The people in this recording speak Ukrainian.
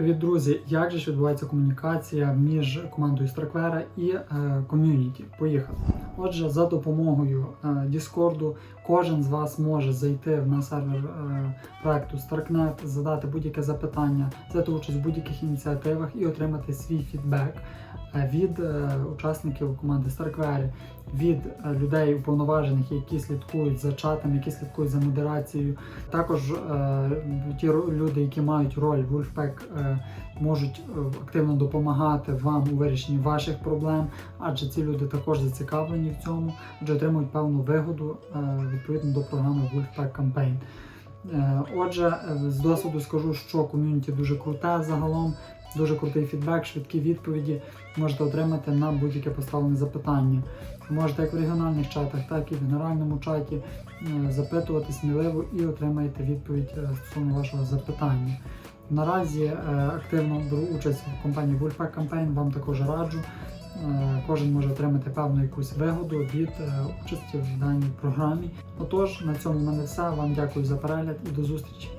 Привіт, друзі! Як же ж відбувається комунікація між командою Страквера і е, ком'юніті? Поїхали. Отже, за допомогою е, Discord кожен з вас може зайти на сервер е, проекту Starknet, задати будь-яке запитання, взяти участь в будь-яких ініціативах і отримати свій фідбек е, від е, учасників команди Старквері, від е, людей уповноважених, які слідкують за чатом, які слідкують за модерацією. Також е, ті люди, які мають роль Wolfpack, е, можуть е, активно допомагати вам у вирішенні ваших проблем, адже ці люди також зацікавлені в цьому, адже отримують певну вигоду е, відповідно до програми Wolfpack Campaign. Е, Отже, е, з досвіду скажу, що ком'юніті дуже круте загалом, дуже крутий фідбек, швидкі відповіді можете отримати на будь-яке поставлене запитання. Можете як в регіональних чатах, так і в генеральному чаті е, запитувати сміливо і отримаєте відповідь е, стосовно вашого запитання. Наразі е, активно беру участь в компанії Wolfpack Campaign, вам також раджу. Кожен може отримати певну якусь вигоду від участі в даній програмі. Отож, на цьому в мене все. Вам дякую за перегляд і до зустрічі.